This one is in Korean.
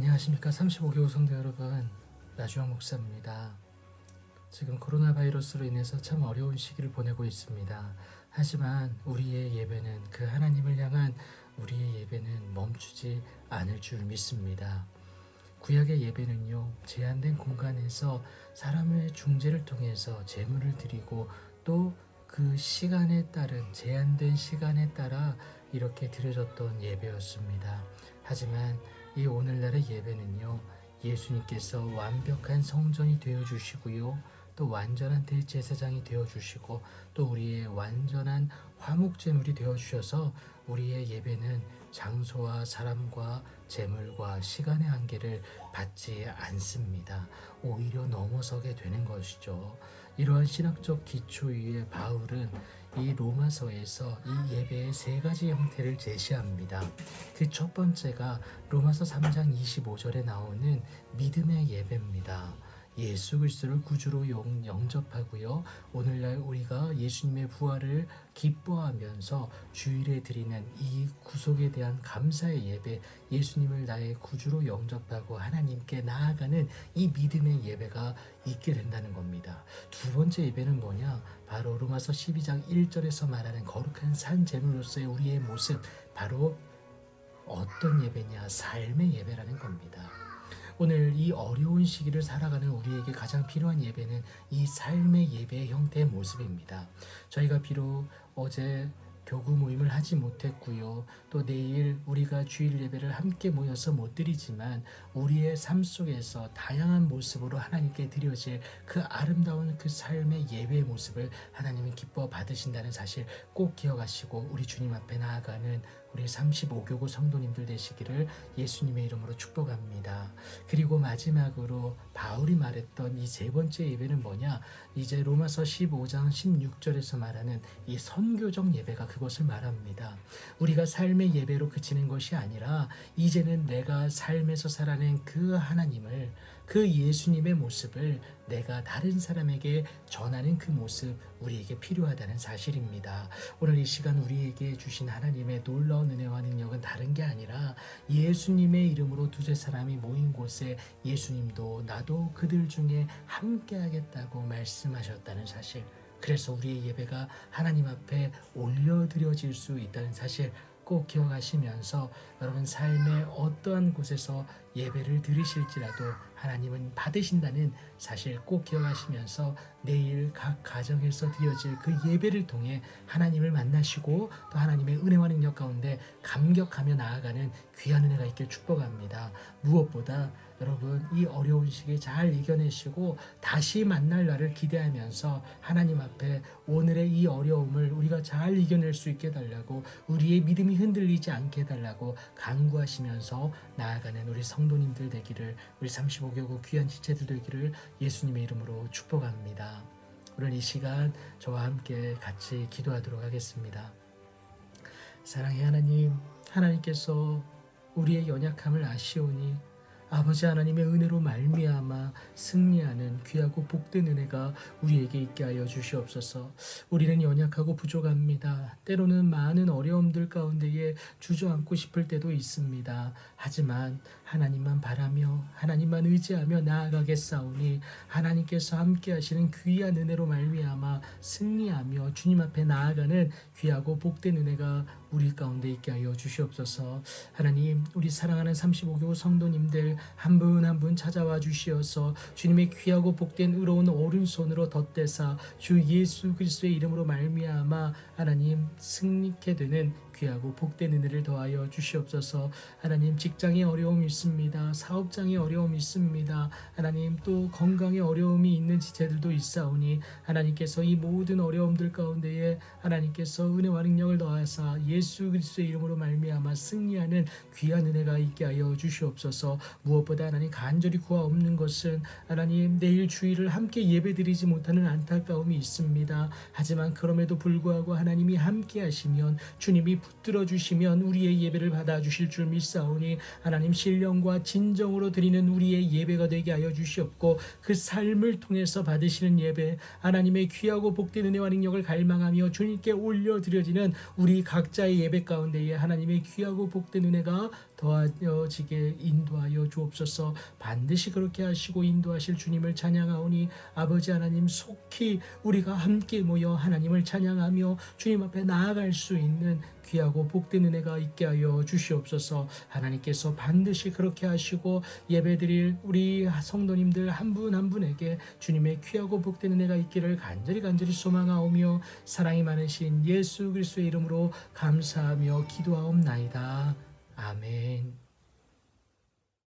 안녕하십니까 35개호 성도 여러분 나주영 목사입니다. 지금 코로나 바이러스로 인해서 참 어려운 시기를 보내고 있습니다. 하지만 우리의 예배는 그 하나님을 향한 우리의 예배는 멈추지 않을 줄 믿습니다. 구약의 예배는요 제한된 공간에서 사람의 중재를 통해서 제물을 드리고 또 그 시간에 따른 제한된 시간에 따라 이렇게 드려졌던 예배였습니다. 하지만 이 오늘날의 예배는요 예수님께서 완벽한 성전이 되어 주시고요 또 완전한 대제사장이 되어 주시고 또 우리의 완전한 화목 제물이 되어 주셔서 우리의 예배는 장소와 사람과 재물과 시간의 한계를 받지 않습니다. 오히려 넘어서게 되는 것이죠. 이러한 신학적 기초 위에 바울은 이 로마서에서 이 예배의 세 가지 형태를 제시합니다. 그 첫 번째가 로마서 3장 25절에 나오는 믿음의 예배입니다. 예수 그리스도를 구주로 영, 영접하고요. 오늘날 우리가 예수님의 부활을 기뻐하면서 주일에 드리는 이 구속에 대한 감사의 예배, 예수님을 나의 구주로 영접하고 하나님께 나아가는 이 믿음의 예배가 있게 된다는 겁니다. 두 번째 예배는 뭐냐? 바로 로마서 12장 1절에서 말하는 거룩한 산 제물로서의 우리의 모습, 바로 어떤 예배냐? 삶의 예배라는 겁니다. 오늘 이 어려운 시기를 살아가는 우리에게 가장 필요한 예배는 이 삶의 예배의 형태의 모습입니다. 저희가 비록 어제 교구 모임을 하지 못했고요. 또 내일 우리가 주일 예배를 함께 모여서 못 드리지만 우리의 삶 속에서 다양한 모습으로 하나님께 드려질 그 아름다운 그 삶의 예배의 모습을 하나님은 기뻐 받으신다는 사실 꼭 기억하시고 우리 주님 앞에 나아가는 우리 35교구 성도님들 되시기를 예수님의 이름으로 축복합니다. 그리고 마지막으로 바울이 말했던 이 세 번째 예배는 뭐냐? 이제 로마서 15장 16절에서 말하는 이 선교적 예배가 그 것을 말합니다. 우리가 삶의 예배로 그치는 것이 아니라 이제는 내가 삶에서 살아낸 그 하나님을 그 예수님의 모습을 내가 다른 사람에게 전하는 그 모습 우리에게 필요하다는 사실입니다. 오늘 이 시간 우리에게 주신 하나님의 놀라운 은혜와 능력은 다른 게 아니라 예수님의 이름으로 두세 사람이 모인 곳에 예수님도 나도 그들 중에 함께 하겠다고 말씀하셨다는 사실. 그래서 우리의 예배가 하나님 앞에 올려드려질 수 있다는 사실 꼭 기억하시면서 여러분 삶의 어떠한 곳에서 예배를 드리실지라도 하나님은 받으신다는 사실 꼭 기억하시면서 내일 각 가정에서 드려질 그 예배를 통해 하나님을 만나시고 또 하나님의 은혜와 능력 가운데 감격하며 나아가는 귀한 은혜가 있길 축복합니다. 무엇보다 여러분 이 어려운 시기 잘 이겨내시고 다시 만날 날을 기대하면서 하나님 앞에 오늘의 이 어려움을 우리가 잘 이겨낼 수 있게 해달라고 우리의 믿음이 흔들리지 않게 해달라고 간구하시면서 나아가는 우리 성도님들 되기를 우리 35개국 귀한 지체들 되기를 예수님의 이름으로 축복합니다. 오늘 이 시간 저와 함께 같이 기도하도록 하겠습니다. 사랑의 하나님, 하나님께서 우리의 연약함을 아시오니 아버지 하나님의 은혜로 말미암아 승리하는 귀하고 복된 은혜가 우리에게 있게 하여 주시옵소서. 우리는 연약하고 부족합니다. 때로는 많은 어려움들 가운데에 주저앉고 싶을 때도 있습니다. 하지만 하나님만 바라며 하나님만 의지하며 나아가겠사오니 하나님께서 함께 하시는 귀한 은혜로 말미암아 승리하며 주님 앞에 나아가는 귀하고 복된 은혜가 우리 가운데 있게 하여 주시옵소서. 하나님, 우리 사랑하는 35교 성도님들 한 분 한 분 찾아와 주시어서 주님의 귀하고 복된 의로운 오른손으로 덧대사 주 예수 그리스도의 이름으로 말미암아 하나님 승리케 되는 귀하고 복된 은혜를 더하여 주시옵소서. 하나님 직장에 어려움이 있습니다. 사업장에 어려움이 있습니다. 하나님 또 건강에 어려움이 있는 지체들도 있사오니 하나님께서 이 모든 어려움들 가운데에 하나님께서 은혜와 능력을 더하사 예수 그리스도의 이름으로 말미암아 승리하는 귀한 은혜가 있게 하여 주시옵소서. 무엇보다 하나님 간절히 구하 없는 것은 하나님 내일 주일을 함께 예배드리지 못하는 안타까움이 있습니다. 하지만 그럼에도 불구하고 하나님이 함께 하시면 주님이 붙들어 주시면 우리의 예배를 받아 주실 줄 믿사오니 하나님 신령과 진정으로 드리는 우리의 예배가 되게 하여 주시옵고 그 삶을 통해서 받으시는 예배 하나님의 귀하고 복된 은혜와 능력을 갈망하며 주님께 올려 드려지는 우리 각자의 예배 가운데에 하나님의 귀하고 복된 은혜가 더하여지게 인도하여 주옵소서 반드시 그렇게 하시고 인도하실 주님을 찬양하오니 아버지 하나님 속히 우리가 함께 모여 하나님을 찬양하며 주님 앞에 나아갈 수 있는 귀하고 복된 은혜가 있게 하여 주시옵소서 하나님께서 반드시 그렇게 하시고 예배드릴 우리 성도님들 한 분한 분에게 주님의 귀하고 복된 은혜가 있기를 간절히 간절히 소망하오며 사랑이 많으신 예수 그리스도의 이름으로 감사하며 기도하옵나이다. 아멘.